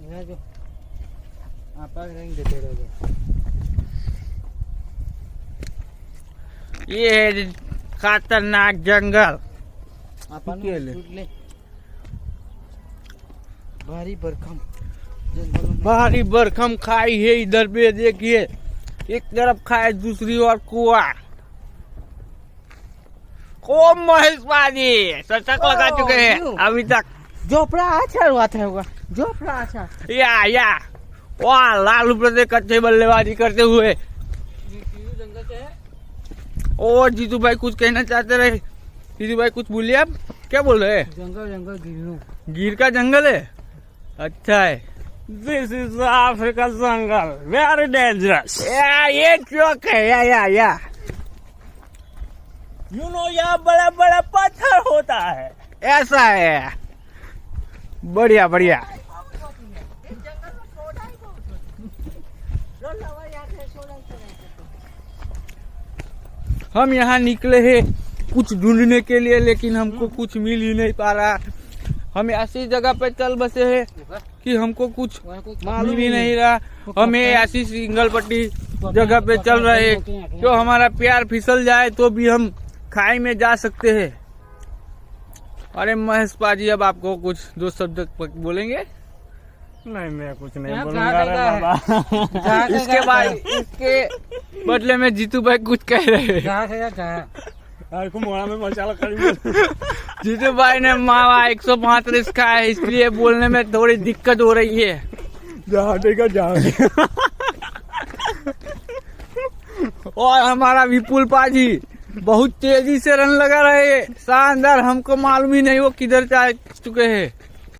यहाँ जो आपा रंग देते रहोगे ये है खतरनाक जंगल। भारी भरकम जंगलों में। भारी बरखम खाई है इधर पे देखिए। एक तरफ़ खाए दूसरी ओर कुआ। को महेश शतक लगा चुके हैं। अभी तक जोपड़ा अच्छा हुआ था होगा जोपड़ा अच्छा। या या। वाह लालू प्रदेश अच्छे बल्लेबाजी करते हुए। जंगल से है और जीतू भाई कुछ कहना चाहते रहे? जीतू भाई कुछ बोलिए आप? क्या बोल रहे जंगल जंगल गिरनू। गिर का जंगल है? अच्छा है। This is Africa jungle very dangerous या ये चौक है। या या या। यू नो यहाँ बड़ा बड़ा पत्थर होता है। ऐसा है। बढ़िया बढ़िया। हम यहाँ निकले हैं कुछ ढूँढने के लिए लेकिन हमको कुछ मिल ही नहीं पा रहा। हम ऐसी जगह पे चल बसे हैं कि हमको कुछ मिल ही नहीं रहा। हमें ऐसी सिंगल पट्टी जगह पे चल रहे हैं जो हमारा प्यार फिसल जाए तो भी हम खाई में जा सकते हैं। अरे महेश पाजी अब आपको कुछ दो शब्द बोलेंगे? नहीं मैं कुछ नहीं बोलूँगा इसके बाद इसके बदले में जीतू भाई कुछ कह रहे हैं। जीतू भाई ने मावा एक सौ पैंतीस का है इसलिए बोलने में थोड़ी दिक्कत हो रही है। जहाँ ठीक जहाँ और हमारा विपुल पाजी बहुत तेज़ी से रन लगा रहे हैं। शानदार, हमको मालूम ही नहीं वो किधर जा चुके हैं।